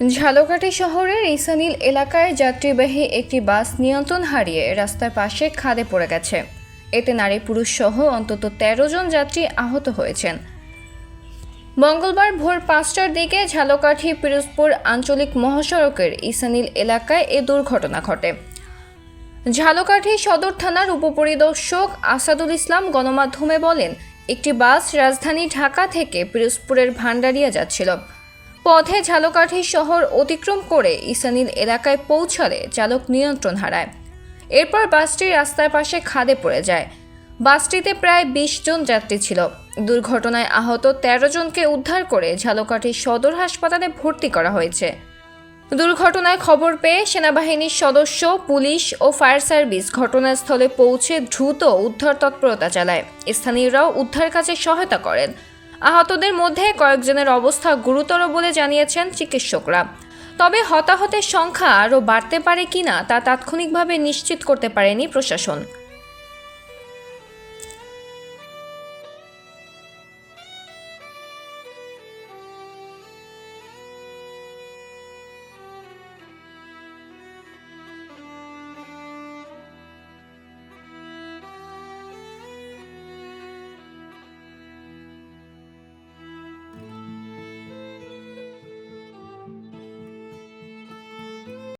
ঝালকাঠি শহরের ইসানিল এলাকায় যাত্রীবাহী একটি বাস নিয়ন্ত্রণ হারিয়ে রাস্তার পাশে খাদে পড়ে গেছে। এতে নারী পুরুষ সহ অন্তত তেরো জন যাত্রী আহত হয়েছেন। মঙ্গলবার ভোর পাঁচটার দিকে ঝালকাঠি, পিরোজপুর আঞ্চলিক মহাসড়কের ইসানিল এলাকায় এ দুর্ঘটনা ঘটে। ঝালকাঠি সদর থানার উপপরিদর্শক আসাদুল ইসলাম গণমাধ্যমে বলেন, একটি বাস রাজধানী ঢাকা থেকে পিরোজপুরের ভান্ডারিয়া যাচ্ছিল। পথে ঝালকাঠি শহর অতিক্রম করে ইসানিল এলাকায় পৌঁছালে চালক নিয়ন্ত্রণ হারায়। এরপর বাসটি রাস্তার পাশে খাদে পড়ে যায়। বাসটিতে প্রায় বিশ জন যাত্রী ছিল। দুর্ঘটনায় আহত তেরো জনকে উদ্ধার করে ঝালকাঠি সদর হাসপাতালে ভর্তি করা হয়েছে। দুর্ঘটনায় খবর পেয়ে সেনাবাহিনীর সদস্য, পুলিশ ও ফায়ার সার্ভিস ঘটনাস্থলে পৌঁছে দ্রুত উদ্ধার তৎপরতা চালায়। স্থানীয়রাও উদ্ধার কাজে সহায়তা করেন। আহতদের মধ্যে কয়েকজনের অবস্থা গুরুতর বলে জানিয়েছেন চিকিৎসকরা। তবে হতাহতের সংখ্যা আরও বাড়তে পারে কিনা তা তাৎক্ষণিকভাবে নিশ্চিত করতে পারেনি প্রশাসন।